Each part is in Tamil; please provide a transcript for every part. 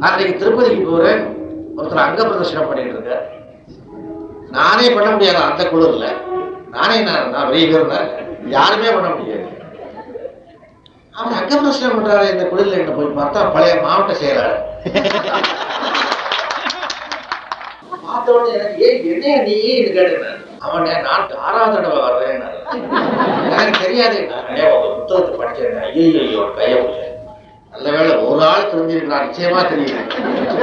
நான் அன்னைக்கு திருப்பதிக்கு போறேன் ஒருத்தர் அங்க பிரதர்ஷனம் பண்ணிட்டு இருக்கார். நானே பண்ண முடியாது அந்த குழுவில் நானே நான் நான் வெளியே இருந்தேன் யாருமே பண்ண முடியாது. அவர் அங்க பிரதர்ஷனம் பண்றாரு இந்த குழுவில் என்ன போய் பார்த்தா பழைய மாவட்ட செயலாளர். பார்த்த உடனே எனக்கு ஏன் என்ன நீ? ஏன் கேட்டேன். அவன் நான் ஆறாவது தடவை வர்றேன் எனக்கு தெரியாது நான் நிறைய புத்தகத்தை படிச்சேன்? ஐயோ ஐயோ கையை நல்ல வேலை ஒரு ஆள் தெரிஞ்சிருக்கலாம் நிச்சயமா தெரியல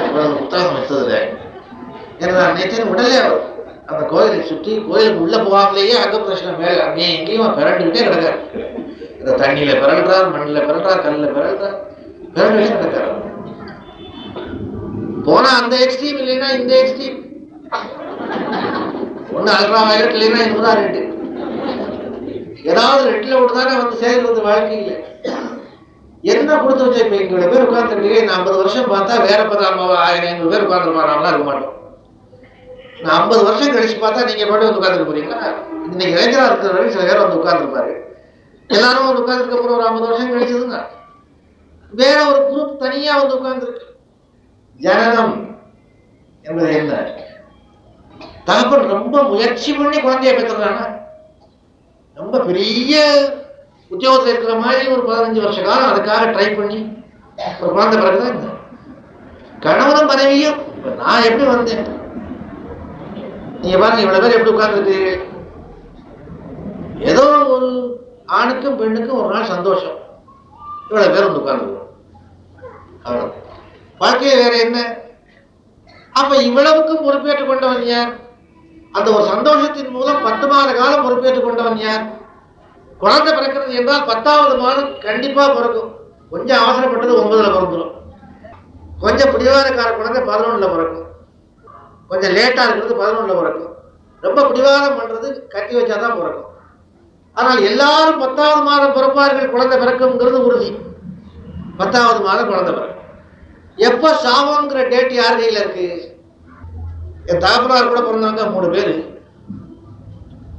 இவ்வளவு புத்தகம் வச்சதுல ஏன்னா நான் உடலே வரும் அந்த கோயிலை சுற்றி கோயிலுக்கு உள்ள போகாமலேயே அங்க பிரச்சனை மேல அங்கேயும் எங்கேயும் பிறண்டுகிட்டே கிடக்காரு. இந்த தண்ணியில பிறல்றார் மண்ணில் பிறல்றார் கல்லில் பிறல்றார். பிறண்டுகிட்டே கிடக்காரு போனா அந்த எக்ஸ்ட்ரீம் இல்லைன்னா இந்த எக்ஸ்ட்ரீம் ஒண்ணு அல்ட்ரா வயலட் இல்லைன்னா இன்னும் ரெண்டு ஏதாவது ரெட்டில் ஒன்று தானே வந்து சேர்றது வாழ்க்கையில். என்ன கொடுத்து வச்சா இப்போ எங்களோட பேர் உட்காந்துருக்கீங்க நான் ஐம்பது வருஷம் பார்த்தா வேற பதாம ஆயிரம் ஐநூறு பேர் உட்காந்துருப்பாங்கலாம் இருக்க மாட்டோம். நான் ஐம்பது வருஷம் கழிச்சு பார்த்தா நீங்க பாட்டு வந்து உட்காந்துருக்க போறீங்களா? இன்னைக்கு இளைஞரா இருக்கிற சில பேர் வந்து உட்காந்துருப்பாரு எல்லாரும் வந்து உட்காந்துருக்க அப்புறம் ஒரு ஐம்பது வருஷம் கழிச்சதுங்க வேற ஒரு குரூப் தனியா வந்து உட்கார்ந்துருக்கு. ஜனனம் என்பது என்ன? தகப்பன் ரொம்ப முயற்சி பண்ணி குழந்தைய பெற்றுறாங்க ரொம்ப பெரிய உத்தியோகத்தில் இருக்கிற மாதிரி ஒரு பதினஞ்சு வருஷ காலம் அதுக்காக ட்ரை பண்ணி ஒரு குழந்தை பிறகுதான் இந்த கணவனும் மனைவியும் நான் எப்படி வந்தேன்? நீங்க பாருங்க இவ்வளவு பேர் எப்படி உட்கார்ந்துருக்கு? ஏதோ ஒரு ஆணுக்கும் பெண்ணுக்கும் ஒரு நாள் சந்தோஷம். இவ்வளவு பேர் வந்து உட்கார்ந்துருக்கோம். அவ்வளவு வாழ்க்கையை வேற என்ன? அப்ப இவ்வளவுக்கும் பொறுப்பேற்றுக் கொண்டவன் யார்? அந்த ஒரு சந்தோஷத்தின் மூலம் பத்து மாத காலம் பொறுப்பேற்றுக் கொண்டவன் யார்? குழந்தை பிறக்கிறது என்றால் பத்தாவது மாதம் கண்டிப்பாக பிறக்கும். கொஞ்சம் அவசரப்பட்டது ஒன்பதில் பிறந்துடும் கொஞ்சம் பிடிவாதக்கார குழந்தை பதினொன்றில் பிறக்கும். கொஞ்சம் லேட்டாக இருக்கிறது பதினொன்றில் பிறக்கும். ரொம்ப பிடிவாதம் பண்ணுறது கட்டி வச்சாதான் பிறக்கும். ஆனால் எல்லாரும் பத்தாவது மாதம் பிறப்பார்கள் குழந்தை பிறக்கும்ங்கிறது உறுதி. பத்தாவது மாதம் குழந்தை பிறக்கும். எப்போ சாவோங்கிற டேட் யார் கையில் இருக்கு? என் தகப்பனார் கூட பிறந்தாங்க மூணு பேர்.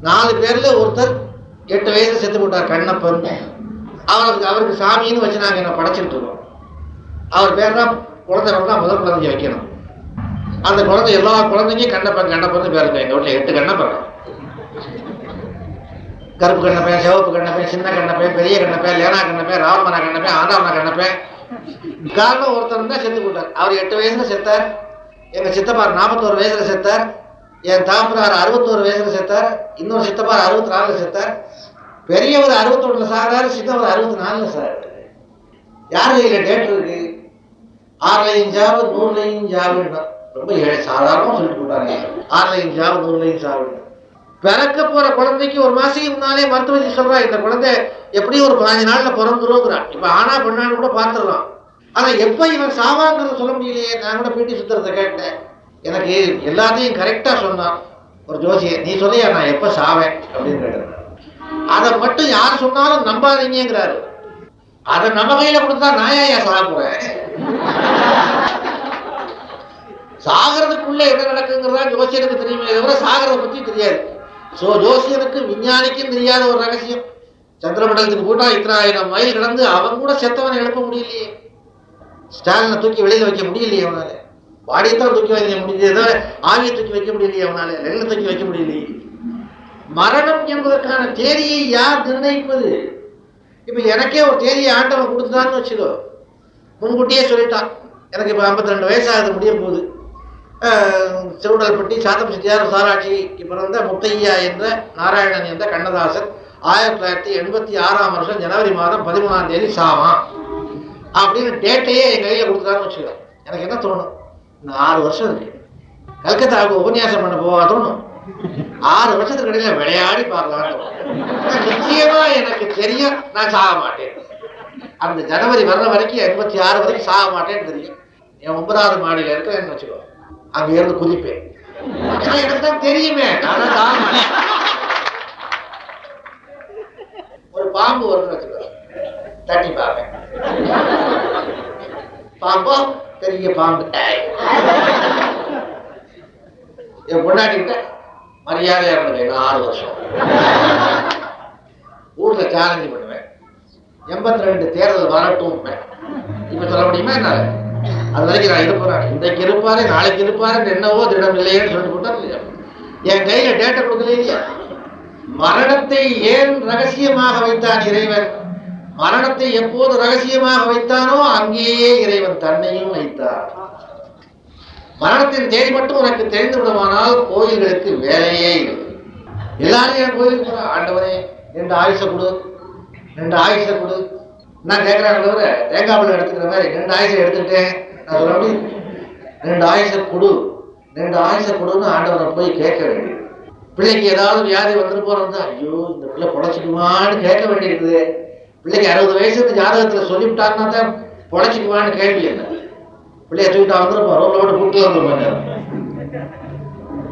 நாலு பேரில் ஒருத்தர் எட்டு வயசு செத்து போட்டார் கண்ணப்பன். அவருக்கு அவருக்கு சாமின்னு வச்சு நாங்கள் என்ன படைச்சிட்டு இருக்கோம். அவர் பேர் தான் குழந்தை தான் முதல் குழந்தைய வைக்கணும். அந்த குழந்தை எல்லா குழந்தைங்க கண்ணப்பன் கண்ணப்பன் பேர் எங்கள் வீட்டில் எட்டு கண்ணப்பன். கருப்பு கண்ணப்பன் சிவப்பு கண்ணப்பன் சின்ன கண்ணப்பன் பெரிய கண்ணப்பன் லேனா கண்ணப்பன் ராமனா கண்ணப்பன் ஆண்டாமனா கண்ணப்பன். காரணம் ஒருத்தர் தான் செத்து போட்டார். அவர் எட்டு வயசுல செத்தார். எங்கள் சித்தப்பார் நாற்பத்தோரு வயசுல செத்தார். என் தாம்பரார் அறுபத்தோரு வயசுல செத்தார் இன்னொரு சித்தப்பார் அறுபத்தி நாலுல செத்தார். பெரியவர் அறுபத்தொன்னுல சாகிறாரு சித்தவர் அறுபத்தி நாலுல சார் யார் கையில் டேட் இருக்கு? ஆறுலையும் ஜாவு நூறுலையும் ஜாவுன்னா ரொம்ப ஏழை சாதாரணமாக சொல்லிட்டு போட்டாங்க. ஆறுலையும் ஜாவு நூறுலையும் சாவுன்னு பிறக்க போற குழந்தைக்கு ஒரு மாசத்துக்கு முன்னாலே மருத்துவமனை சொல்றா இந்த குழந்தை எப்படியும் ஒரு பதினஞ்சு நாள்ல பிறந்துருங்கிறான். இப்ப ஆனா பெண்ணான்னு கூட பாத்துடலாம் ஆனா எப்ப இவன் சாவாங்கிறத சொல்ல முடியலையே? நான் கூட பீட்டி சுத்துறத கேட்டேன். எனக்கு எல்லாத்தையும் கரெக்டாக சொன்னான் ஒரு ஜோசிய. நீ சொல்லியா நான் எப்போ சாவேன்? அப்படின்னு கேட்டேன் அதை மட்டும் யார் சொன்னாலும் நம்பாதீங்கிறாரு அதை நம்ம கையில் கொடுத்தா நான் ஏன் சாக போறேன்? சாகிறதுக்குள்ள என்ன நடக்குங்கிறதா ஜோசியனுக்கு தெரியுமே தவிர சாகிறத பற்றி தெரியாது. ஸோ ஜோசியனுக்கு விஞ்ஞானிக்கும் தெரியாத ஒரு ரகசியம். சந்திரமண்டலத்துக்கு போட்டா இத்தனை ஆயிரம் மைல் கடந்து அவன் கூட செத்தவனை எழுப்ப முடியலையே. ஸ்டாலினை தூக்கி வெளியில் வைக்க முடியலையே அவனால. பாடியத்தான் தூக்கி வைக்க முடியல ஆவியை தூக்கி வைக்க முடியலையே அவனால ரெண்டு தூக்கி வைக்க முடியலையே. மரணம் என்பதற்கான தேதியை யார் நிர்ணயிப்பது? இப்ப எனக்கே ஒரு தேதியை ஆண்டவன் கொடுத்துட்டான்னு வச்சுக்கோ. முன்கூட்டியே சொல்லிட்டான். எனக்கு இப்போ 52 ரெண்டு வயசாகுது முடிய போகுது. திருவுடல்பட்டி சாத்தம் செட்டியார் சாராட்சிக்கு பிறந்த முத்தையா என்ற நாராயணன் என்ற கண்ணதாசன் ஆயிரத்தி தொள்ளாயிரத்தி எண்பத்தி ஆறாம் வருஷம் ஜனவரி மாதம் பதிமூணாம் தேதி சாவான். அப்படின்னு டேட்டையே என் கையில் கொடுத்தான்னு வச்சுக்கோ. எனக்கு என்ன தோணும்? நான் ஆறு வருஷம் இருக்கு. கல்கத்தாவுக்கு உபன்யாசம் பண்ண போவா ஆறு வருஷத்துக்கு இடையில விளையாடி பார்க்கலாம் நிச்சயமா எனக்கு தெரியும் நான் சாக மாட்டேன். அந்த ஜனவரி வர்ற வரைக்கும் எண்பத்தி ஆறு வரைக்கும் சாக மாட்டேன்னு தெரியும். என் ஒன்பதாவது மாடியில இருக்கிறேன்னு வச்சுக்கோ. அங்க இருந்து குதிப்பேன் எனக்கு தான் தெரியுமே நான் சாக மாட்டேன். ஒரு பாம்பு வருதுன்னு வச்சுக்கோ. தட்டி பார்ப்பேன். பாம்போ பெரிய பாம்பு. என் பொண்டாட்டி மரியாதையா இருந்தது ஆறு வருஷம். ஊர்ல சேலஞ்சு பண்ணுவேன். எண்பத்தி ரெண்டு தேர்தல் வரட்டும் இப்ப சொல்ல முடியுமா என்னால? அது வரைக்கும் நான் இருப்பேன். இன்றைக்கு இருப்பாரு நாளைக்கு இருப்பாரு என்னவோ திடம் இல்லையேன்னு சொல்லி போட்டார் இல்லையா என் கையில டேட்டா கொடுக்கல இல்லையா மரணத்தை ஏன் ரகசியமாக வைத்தான் இறைவன்? மரணத்தை எப்போது ரகசியமாக வைத்தானோ அங்கேயே இறைவன் தன்னையும் வைத்தார். மரணத்தின் தேதி மட்டும் உனக்கு தெரிந்து விடுமானால் கோயில்களுக்கு வேலையே இல்லை. எல்லாரும் என் கோயிலுக்கு ஆண்டவனே ஆண்டவரே ரெண்டு ஆயுஷ கொடு. ரெண்டு ஆயுஷ கொடு. நான் கேட்குறாங்க தவிர தேங்காய் பழம் எடுத்துக்கிற மாதிரி ரெண்டு ஆயுசை எடுத்துக்கிட்டேன். நான் சொல்ல முடியும்? ரெண்டு ஆயுஷ கொடு. ரெண்டு ஆயுஷ கொடுன்னு ஆண்டவரை போய் கேட்க வேண்டியது. பிள்ளைக்கு ஏதாவது வியாதி வந்துட்டு போறது ஐயோ இந்த பிள்ளை பொழைச்சிக்குமான்னு கேட்க வேண்டியிருக்குது பிள்ளைக்கு அறுபது வயசுக்கு ஜாதகத்துல சொல்லிவிட்டாருன்னா தான் பொழைச்சிக்குவான்னு கேள்வி என்ன? பிள்ளைய தூக்கிட்டு வந்துருப்போம் ரோட்ல விட்டு கூட்டு வந்துருப்போம்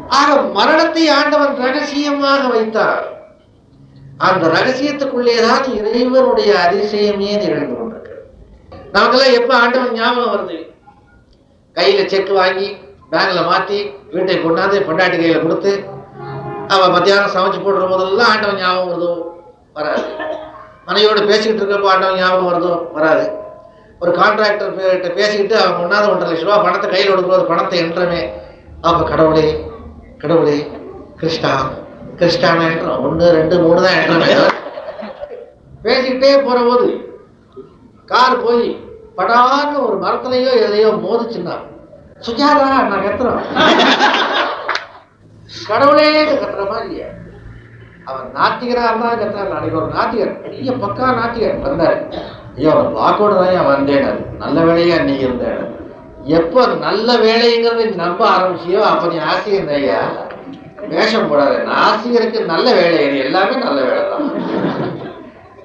ஆக மரணத்தை ஆண்டவன் ரகசியமாக வைத்தார். அந்த ரகசியத்துக்குள்ளேதான் இறைவனுடைய அதிசயமே நிகழ்ந்து கொண்டிருக்கு. நமக்கெல்லாம் எப்ப ஆண்டவன் ஞாபகம் வருது? கையில செக் வாங்கி பேங்க்ல மாத்தி வீட்டை கொண்டாந்து பொண்டாட்டி கையில கொடுத்து அவன் மத்தியானம் சமைச்சு போடுற போதெல்லாம் ஆண்டவன் ஞாபகம் வருதோ? வராது. மனைவியோட பேசிக்கிட்டு இருக்கப்போ ஆண்டவன் ஞாபகம் வருதோ வராது. ஒரு கான்ட்ராக்டர் கிட்ட பேசிக்கிட்டு அவன் ஒன்றாவது ஒன்றரை லட்ச ரூபா பணத்தை கையில் கொடுக்கும்போது பணத்தை என்றமே. அப்போ கடவுளே கடவுளே கிருஷ்ணா கிருஷ்டானா என்றோம் ஒன்று ரெண்டு மூணு தான் என்றமே பேசிக்கிட்டே போகிற போது கார் போய் படான்னு ஒரு மரத்துலையோ எதையோ மோதிச்சுன்னா சுஜாதா நான் கத்துறோம். கடவுளே கத்துற மாதிரி அவர் அவன் நாத்திகரா இருந்தா கத்துறான் அன்னைக்கு ஒரு நாத்திகர் பெரிய பக்கா நாத்திகர் வந்தார். ஐயோ அவன் பார்க்கோட தான் வந்தேன் நல்ல வேலையாக நீ இருந்தேன் எப்போ நல்ல வேலைங்கிறது நம்ப ஆரம்பிச்சியோ அப்போ நீ ஆசிரியர் ஐயா வேஷம் போடாது. நான் ஆசிரியருக்கு நல்ல வேலை இது எல்லாமே நல்ல வேலை தான்.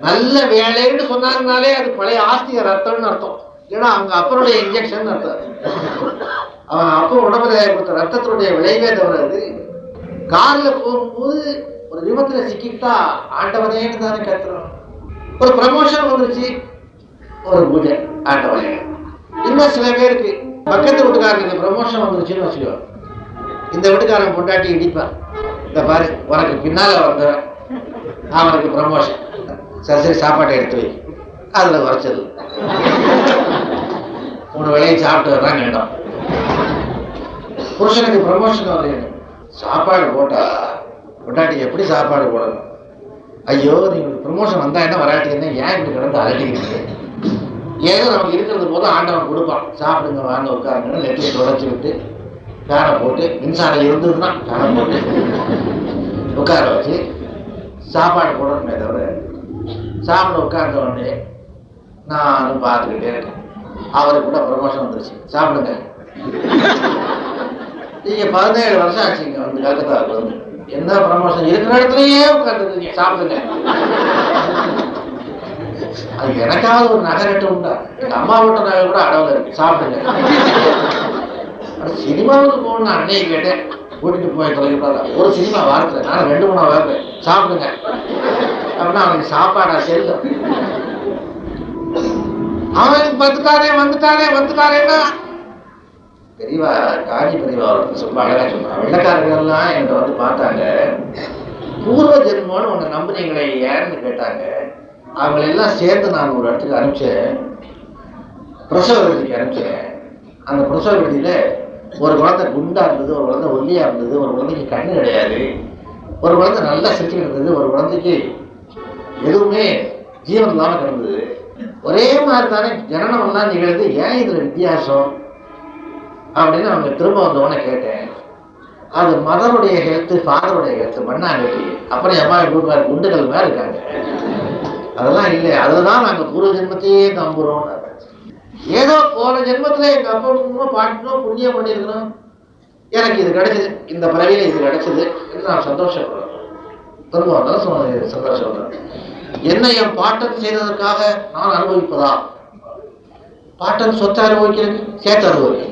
நல்ல வேலைன்னு சொன்னாங்கனாலே அது பழைய ஆஸ்திகர் ரத்தம்னு அர்த்தம். ஏன்னா அவங்க அப்பனுடைய இன்ஜெக்ஷன் அர்த்தம். அவன் அப்போ உடம்புல கொடுத்த ரத்தத்தினுடைய விளைவே தவிர அது போகும்போது ஒரு விபத்துல சிக்கிட்டா ஆண்டவனேன்னு தானே கேட்கிறோம் ஒரு ப்ரமோஷன் வந்துருச்சு ஒரு பூஜை ஆண்டவனே. இன்னும் சில பேருக்கு பக்கத்து வீட்டுக்காரங்க ப்ரமோஷன் வந்துருச்சுன்னு வச்சுக்கோ. இந்த வீட்டுக்காரன் பொண்டாட்டி இடிப்பான். இந்த பாரு உனக்கு பின்னால வந்தவன் அவனுக்கு ப்ரமோஷன் சரி சரி சாப்பாட்டை எடுத்து வை. அதுல குறைச்சது மூணு வேலையும் சாப்பிட்டு வர்றாங்க இடம் புருஷனுக்கு ப்ரமோஷன் வரையணும் சாப்பாடு போட்டா பொண்டாட்டி எப்படி சாப்பாடு போடணும்? ஐயோ நீங்கள் ப்ரமோஷன் வந்தால் என்ன வராட்டி என்ன? ஏன் இப்படி கிடந்து அலட்டிக்கிறீங்க ஏதோ நமக்கு இருக்கிறது போது ஆண்டவன் கொடுப்பான். சாப்பிடுங்க வாங்க உட்காருங்கன்னு நெட்டியை தொடச்சி விட்டு ஃபேனை போட்டு மின்சாரம் இருந்ததுன்னா ஃபேனை போட்டு உட்கார வச்சு சாப்பாடு போடணுமே தவிர சாப்பிட உட்கார்ந்த உடனே நானும் பார்த்துக்கிட்டே இருக்கேன். அவருக்கு கூட ப்ரமோஷன் வந்துருச்சு. சாப்பிடுங்க. நீங்கள் பதினேழு வருஷம் ஆச்சுங்க வந்து கல்கத்தாவுக்கு வந்து. என்ன ப்ரமோஷன் இருக்கிற இடத்துலயே உட்காந்துருக்கீங்க சாப்பிடுங்க. அது எனக்காவது ஒரு நகரட்டு உண்டா? எங்க அம்மா வீட்டு நகை கூட அடவுல இருக்கு. சாப்பிடுங்க. சினிமாவுக்கு போகணும்னு அன்னைக்கு கேட்டேன். கூட்டிட்டு போய் தொலைக்கூடாது ஒரு சினிமா வாரத்துல. நான் ரெண்டு மூணு வாரத்தில். சாப்பிடுங்க. அப்படின்னா அவனுக்கு சாப்பாடா செல்லும். அவன் வந்துட்டாரே வந்துட்டாரே வந்துட்டாரேன்னா பெரியவா காணி பெரியவா ரொம்ப அழகா சொன்னா வெள்ளக்காரர்கள் எல்லாம் வந்து பார்த்தாங்க. பூர்வ ஜென்மோன்னு உன்னை நம்புனீங்களே ஏன்னு கேட்டாங்க. அவங்களை எல்லாம் சேர்ந்து நான் ஒரு இடத்துக்கு அனுப்பிச்சேன். பிரசவ விடுதிக்கு அனுப்பிச்சேன். அந்த பிரசவ விடுதியில ஒரு குழந்தை குண்டா இருந்தது ஒரு குழந்தை ஒல்லியா இருந்தது ஒரு குழந்தைக்கு கண்ணு கிடையாது. ஒரு குழந்தை நல்லா சிரிச்சுட்டு இருந்தது ஒரு குழந்தைக்கு எதுவுமே ஜீவன் இல்லாம கிடந்தது. ஒரே மாதிரி தானே ஜனனம் எல்லாம் நிகழ்ந்து ஏன் இதுல வித்தியாசம்? அப்படின்னு அவங்க திரும்ப வந்தவொடனே கேட்டேன். அது மதருடைய ஹெல்த்து ஃபாதருடைய ஹெல்த்து மண்ணாங்கட்டி. அப்புறம் எம்மா கொடுப்பாரு குண்டுகள் மாதிரி இருக்காங்க. அதெல்லாம் இல்லை அதுதான் நாங்கள் பூர்வ ஜென்மத்தையே நம்புகிறோம் ஏதோ போன ஜென்மத்தில் எங்கள் அப்பா அம்மா புண்ணியம் பண்ணியிருக்கணும். எனக்கு இது கிடைச்சது இந்த பறவையில் இது கிடைச்சது என்று நான் சந்தோஷப்படுறேன். திரும்ப வந்தாலும் சந்தோஷப்படுறேன். என்னை என் பாட்டன் செய்ததற்காக நான் அனுபவிப்பதா? பாட்டன் சொத்தை அனுபவிக்கிறது சேர்த்து அனுபவிக்கிறது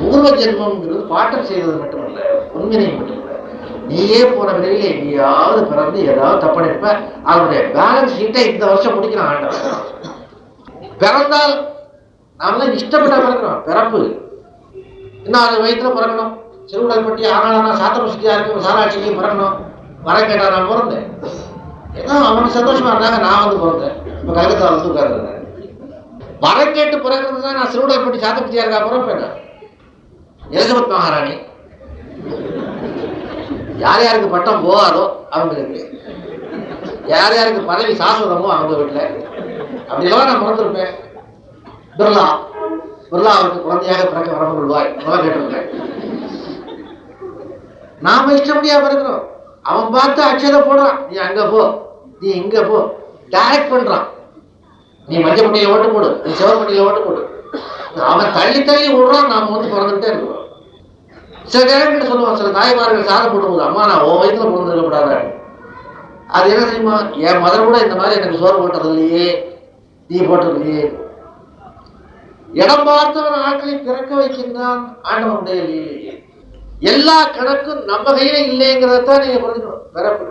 பூர்வ ஜென்மம்ங்கிறது பாட்டம் செய்வது மட்டுமல்ல உண்மையை மட்டுமல்ல. நீயே போன விரைவில் எங்கேயாவது பிறந்து ஏதாவது தப்படைப்ப அவருடைய பேலன்ஸ் ஷீட்டை இந்த வருஷம் முடிக்கிறான் ஆண்டவன். பிறந்தால் நாமெல்லாம் இஷ்டப்பட்ட பிறக்கிறோம் பிறப்பு. இன்னும் அது வயிற்றுல பிறக்கணும். சிறுகுடல்பட்டி ஆனாலானா சாத்தம சித்தியாருக்கும் சாராட்சிக்கும் பிறக்கணும். வர கேட்டா நான் பிறந்தேன். ஏன்னா அவனுக்கு சந்தோஷமா இருந்தாங்க நான் வந்து பிறந்தேன். இப்போ கல்கத்தாவில் வந்து உட்கார்ந்துருந்தேன் வரம் கேட்டு பிறக்கிறது தான் நான் சிறுவடைப்பட்டி சாத்தப்பட்டியா இருக்கா? பிறப்பேன் எலிசபெத் மகாராணி. யார் யாருக்கு பட்டம் போகாதோ அவங்களுக்கு. யார் யாருக்கு பதவி சாஸ்வதமோ அவங்க வீட்டில். அப்படிலாம் நான் பிறந்திருப்பேன் பிர்லா. பிர்லா அவருக்கு குழந்தையாக பிறக்க வரம்பு கொள்வாய். அதெல்லாம் கேட்டிருக்கேன் நாம இஷ்டப்படியா பிறக்கிறோம் அவன் பார்த்து அச்சதை போடுறான். நீ அங்க போ. நீ இங்க போ. டைரக்ட் பண்றான். நீ மஞ்சள் மண்டியில ஓட்டு போடு நீ சிவர் மண்டியில ஓட்டு போடு. அவன் தள்ளி தள்ளி விடுறான் நாம வந்து பிறந்துகிட்டே இருக்கிறோம் சில நேரங்கள் சொல்லுவான் சில தாய்மார்கள் சாதம் போடும்போது அம்மா நான் உன் வயதுல பிறந்திருக்க கூடாது அது என்ன தெரியுமா? என் மதர் கூட இந்த மாதிரி எனக்கு சோறு போட்டது இல்லையே நீ போட்டது இல்லையே இடம் பார்த்தவன் ஆட்களை பிறக்க வைக்கின்றான் ஆண்டவனுடைய லீலையே எல்லா கணக்கும் நம்ம கையில இல்லைங்கிறதான் நீங்க புரிஞ்சுக்கணும். பிறப்பு.